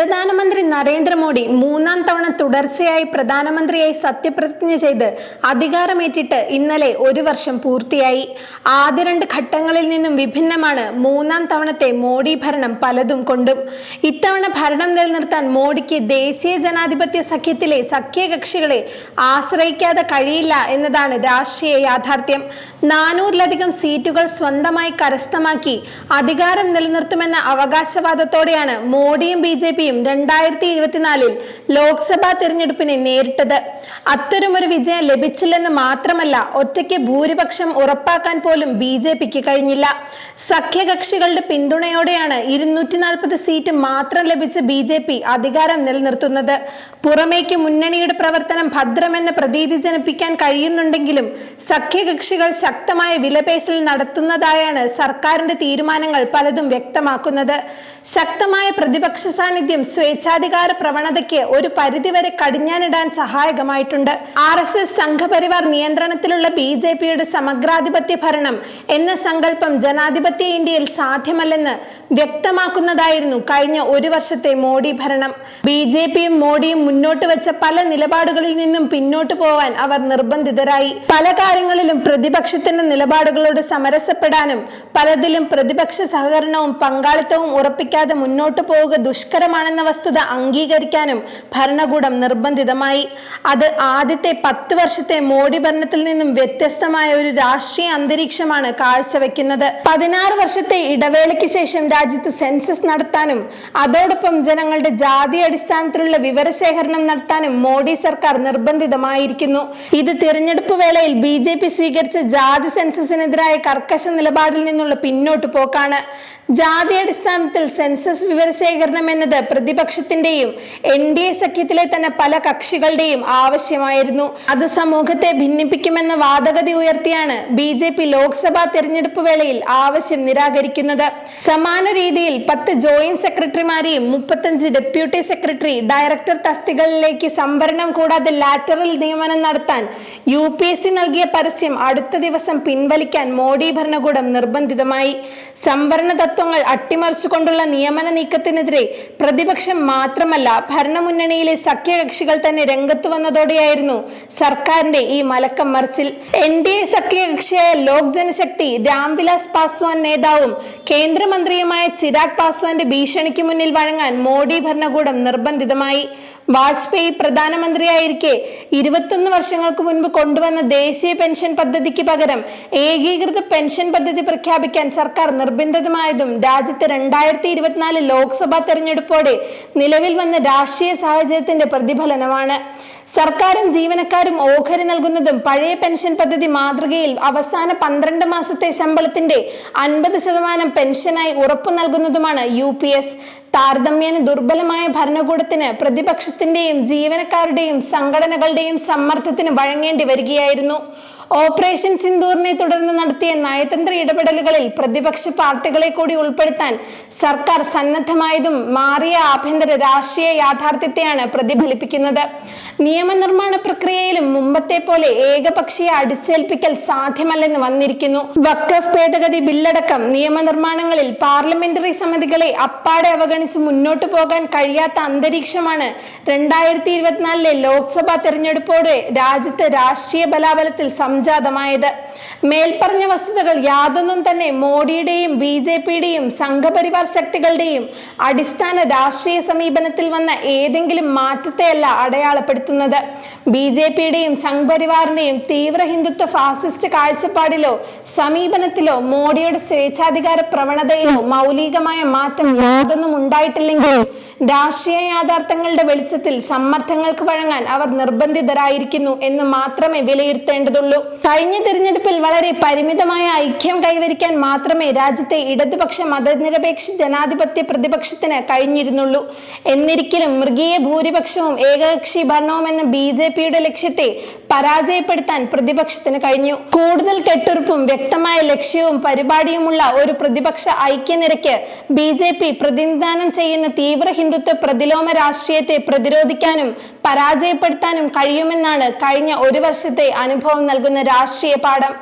പ്രധാനമന്ത്രി നരേന്ദ്രമോദി മൂന്നാം തവണ തുടർച്ചയായി പ്രധാനമന്ത്രിയായി സത്യപ്രതിജ്ഞ ചെയ്ത് അധികാരമേറ്റിട്ട് ഇന്നലെ ഒരു വർഷം പൂർത്തിയായി. ആദ്യ രണ്ട് ഘട്ടങ്ങളിൽ നിന്നും വിഭിന്നമാണ് മൂന്നാം തവണത്തെ മോഡി ഭരണം പലതും കൊണ്ടും. ഇത്തവണ ഭരണം നിലനിർത്താൻ മോഡിക്ക് ദേശീയ ജനാധിപത്യ സഖ്യത്തിലെ സഖ്യകക്ഷികളെ ആശ്രയിക്കാതെ കഴിയില്ല എന്നതാണ് രാഷ്ട്രീയ യാഥാർത്ഥ്യം. നാനൂറിലധികം സീറ്റുകൾ സ്വന്തമായി കരസ്ഥമാക്കി അധികാരം നിലനിർത്തുമെന്ന അവകാശവാദത്തോടെയാണ് മോഡിയും ബി ജെ പിയും രണ്ടായിരത്തി ഇരുപത്തിനാലിൽ ലോക്സഭാ തിരഞ്ഞെടുപ്പിനെ നേരിട്ടത്. അത്തരമൊരു വിജയം ലഭിച്ചില്ലെന്ന് മാത്രമല്ല ഒറ്റയ്ക്ക് ഭൂരിപക്ഷം ഉറപ്പാക്കാൻ പോലും ബി ജെ പിക്ക് കഴിഞ്ഞില്ല. സഖ്യകക്ഷികളുടെ പിന്തുണയോടെയാണ് ഇരുന്നൂറ്റി നാൽപ്പത് സീറ്റ് മാത്രം ലഭിച്ച ബി ജെ പി അധികാരം നിലനിർത്തുന്നത്. പുറമേക്ക് മുന്നണിയുടെ പ്രവർത്തനം ഭദ്രമെന്ന് പ്രതീതി ജനിപ്പിക്കാൻ കഴിയുന്നുണ്ടെങ്കിലും സഖ്യകക്ഷികൾ ശക്തമായ വിലപേശൽ നടത്തുന്നതായാണ് സർക്കാരിന്റെ തീരുമാനങ്ങൾ പലതും വ്യക്തമാക്കുന്നത്. ശക്തമായ പ്രതിപക്ഷ സാന്നിധ്യം സ്വേച്ഛാധികാര പ്രവണതയ്ക്ക് ഒരു പരിധിവരെ കടിഞ്ഞാനിടാൻ സഹായകമായിട്ടുണ്ട്. ആർ എസ് എസ് സംഘപരിവാർ നിയന്ത്രണത്തിലുള്ള ബി ജെ പിയുടെ സമഗ്രാധിപത്യ ഭരണം എന്ന സങ്കല്പം ജനാധിപത്യ ഇന്ത്യയിൽ സാധ്യമല്ലെന്ന് വ്യക്തമാക്കുന്നതായിരുന്നു കഴിഞ്ഞ ഒരു വർഷത്തെ മോഡി ഭരണം. ബി ജെ പിയും മോഡിയും മുന്നോട്ട് വെച്ച പല നിലപാടുകളിൽ നിന്നും പിന്നോട്ട് പോവാൻ അവർ നിർബന്ധിതരായി. പല കാര്യങ്ങളിലും പ്രതിപക്ഷത്തിന്റെ നിലപാടുകളോട് സമരസപ്പെടാനും പലതിലും പ്രതിപക്ഷ സഹകരണവും പങ്കാളിത്തവും ഉറപ്പിക്കാതെ മുന്നോട്ടു പോവുക ദുഷ്കരമാണെന്ന വസ്തുത അംഗീകരിക്കാനും ഭരണകൂടം നിർബന്ധിതമായി. അത് ആദ്യത്തെ പത്ത് വർഷത്തെ മോഡി ഭരണത്തിൽ നിന്നും വ്യത്യസ്തമായ ഒരു രാഷ്ട്രീയ അന്തരീക്ഷമാണ് കാഴ്ചവെക്കുന്നത്. പതിനാറ് വർഷത്തെ ഇടവേളയ്ക്ക് ശേഷം രാജ്യത്ത് സെൻസസ് നടത്താനും അതോടൊപ്പം ജനങ്ങളുടെ ജാതി അടിസ്ഥാനത്തിലുള്ള വിവരശേഖരണം നടത്താനും മോഡി സർക്കാർ നിർബന്ധിതമായിരിക്കുന്നു. ഇത് തിരഞ്ഞെടുപ്പ് വേളയിൽ ബി സ്വീകരിച്ച ജാതി സെൻസസിനെതിരായ കർക്കശ നിലപാടിൽ നിന്നുള്ള പിന്നോട്ട് പോക്കാണ് ജാതി അടിസ്ഥാനത്തിൽ സെൻസസ് വിവരശേഖരണം എന്നത് പ്രതിപക്ഷത്തിന്റെയും എൻ ഡി എ സഖ്യത്തിലെ തന്നെ പല കക്ഷികളുടെയും ആവശ്യമായിരുന്നു. അത് സമൂഹത്തെ ഭിന്നിപ്പിക്കുമെന്ന വാദഗതി ഉയർത്തിയാണ് ബി ജെ പി ലോക്സഭാ തെരഞ്ഞെടുപ്പ് വേളയിൽ ആവശ്യം നിരാകരിക്കുന്നത്. സമാന രീതിയിൽ പത്ത് ജോയിന്റ് സെക്രട്ടറിമാരെയും മുപ്പത്തഞ്ച് ഡെപ്യൂട്ടി സെക്രട്ടറി ഡയറക്ടർ തസ്തികളിലേക്ക് സംവരണം കൂടാതെ ലാറ്ററൽ നിയമനം നടത്താൻ യു പി എസ് സി നൽകിയ പരസ്യം അടുത്ത ദിവസം പിൻവലിക്കാൻ മോഡി ഭരണകൂടം നിർബന്ധിതമായി. സംവരണ തത്വങ്ങൾ അട്ടിമറിച്ചുകൊണ്ടുള്ള നിയമന നീക്കത്തിനെതിരെ പ്രതിപക്ഷം മാത്രമല്ല ഭരണമുന്നണിയിലെ സഖ്യകക്ഷികൾ തന്നെ രംഗത്തു വന്നതോടെയായിരുന്നു സർക്കാരിന്റെ ഈ മലക്കം മറിച്ചിൽ. എൻ ഡി എ സഖ്യകക്ഷിയായ ലോക് ജനശക്തി രാംവിലാസ് പാസ്വാൻ നേതാവും കേന്ദ്രമന്ത്രിയുമായ ചിരാഗ് പാസ്വാന്റെ ഭീഷണിക്ക് മുന്നിൽ വഴങ്ങാൻ മോഡി ഭരണകൂടം നിർബന്ധിതമായി. വാജ്പേയി പ്രധാനമന്ത്രിയായിരിക്കെ ഇരുപത്തൊന്ന് വർഷങ്ങൾക്ക് മുൻപ് കൊണ്ടുവന്ന ദേശീയ പെൻഷൻ പദ്ധതിക്ക് പകരം ഏകീകൃത പെൻഷൻ പദ്ധതി പ്രഖ്യാപിക്കാൻ സർക്കാർ നിർബന്ധിതമായതും രാജ്യത്ത് രണ്ടായിരത്തി ഇരുപത്തിനാല് ലോക്സഭാ തെരഞ്ഞെടുപ്പോടെ നിലവിൽ വന്ന രാഷ്ട്രീയ സാഹചര്യത്തിന്റെ പ്രതിഫലനമാണ്. സർക്കാരും ജീവനക്കാരും ഓഹരി നൽകുന്നതും പഴയ പെൻഷൻ പദ്ധതി മാതൃകയിൽ അവസാന പന്ത്രണ്ട് മാസത്തെ ശമ്പളത്തിന്റെ അൻപത് ശതമാനം പെൻഷനായി ഉറപ്പു നൽകുന്നതുമാണ് യു പി എസ്. താരതമ്യേന ദുർബലമായ ഭരണകൂടത്തിന് പ്രതിപക്ഷത്തിന്റെയും ജീവനക്കാരുടെയും സംഘടനകളുടെയും സമ്മർദ്ദത്തിന് വഴങ്ങേണ്ടി വരികയായിരുന്നു. ഓപ്പറേഷൻ സിന്ദൂറിനെ തുടർന്ന് നടത്തിയ നയതന്ത്ര ഇടപെടലുകളിൽ പ്രതിപക്ഷ പാർട്ടികളെ കൂടി ഉൾപ്പെടുത്താൻ സർക്കാർ സന്നദ്ധമായതും മാറിയ ആഭ്യന്തര രാഷ്ട്രീയ യാഥാർത്ഥ്യത്തെയാണ് പ്രതിഫലിപ്പിക്കുന്നത്. നിയമനിർമ്മാണ പ്രക്രിയയിലും മുമ്പത്തെ പോലെ ഏകപക്ഷീയ അടിച്ചേൽപ്പിക്കൽ സാധ്യമല്ലെന്ന് വന്നിരിക്കുന്നു. വക്കഫ് ഭേദഗതി ബില്ലടക്കം നിയമനിർമ്മാണങ്ങളിൽ പാർലമെന്ററി സമിതികളെ അപ്പാടെ അവഗണിച്ച് മുന്നോട്ടു പോകാൻ കഴിയാത്ത അന്തരീക്ഷമാണ് രണ്ടായിരത്തി ഇരുപത്തിനാലിലെ ലോക്സഭാ തെരഞ്ഞെടുപ്പോടെ രാജ്യത്ത് രാഷ്ട്രീയ ബലാബലത്തിൽ സംജാതമായത്. മേൽപ്പറഞ്ഞ വസ്തുതകൾ യാതൊന്നും തന്നെ മോഡിയുടെയും ബി ജെ പിയുടെയും സംഘപരിവാർ ശക്തികളുടെയും അടിസ്ഥാന രാഷ്ട്രീയ സമീപനത്തിൽ വന്ന ഏതെങ്കിലും മാറ്റത്തെയല്ല അടയാളപ്പെടുത്തുന്നത്. ബി ജെ പിയുടെയും സംഘപരിവാറിന്റെയും തീവ്ര ഹിന്ദുത്വ ഫാസിസ്റ്റ് കാഴ്ചപ്പാടിലോ സമീപനത്തിലോ മോഡിയുടെ സ്വേച്ഛാധികാര പ്രവണതയിലോ മൗലികമായ മാറ്റം യാതൊന്നും ഉണ്ടായിട്ടില്ലെങ്കിലും രാഷ്ട്രീയ യാഥാർത്ഥ്യങ്ങളുടെ വെളിച്ചത്തിൽ സമ്മർദ്ദങ്ങൾക്ക് വഴങ്ങാൻ അവർ നിർബന്ധിതരായിരിക്കുന്നു എന്ന് മാത്രമേ വിലയിരുത്തേണ്ടതുള്ളൂ. കഴിഞ്ഞ തിരഞ്ഞെടുപ്പിൽ വളരെ പരിമിതമായ ഐക്യം കൈവരിക്കാൻ മാത്രമേ രാജ്യത്തെ ഇടതുപക്ഷ മതനിരപേക്ഷ ജനാധിപത്യ പ്രതിപക്ഷത്തിന് കഴിഞ്ഞിരുന്നുള്ളൂ. എന്നിരിക്കലും മൃഗീയ ഭൂരിപക്ഷവും ഏകകക്ഷി ഭരണവും എന്ന ബി ജെ പിയുടെ ലക്ഷ്യത്തെ പരാജയപ്പെടുത്താൻ പ്രതിപക്ഷത്തിന് കഴിഞ്ഞു. കൂടുതൽ കെട്ടുറപ്പും വ്യക്തമായ ലക്ഷ്യവും പരിപാടിയുമുള്ള ഒരു പ്രതിപക്ഷ ഐക്യനിരയ്ക്ക് ബി ജെ പി പ്രതിനിധാനം ചെയ്യുന്ന തീവ്ര ഹിന്ദുത്വ പ്രതിലോമ രാഷ്ട്രീയത്തെ പ്രതിരോധിക്കാനും പരാജയപ്പെടുത്താനും കഴിയുമെന്നാണ് കഴിഞ്ഞ ഒരു വർഷത്തെ അനുഭവം നൽകുന്ന രാഷ്ട്രീയ പാഠം.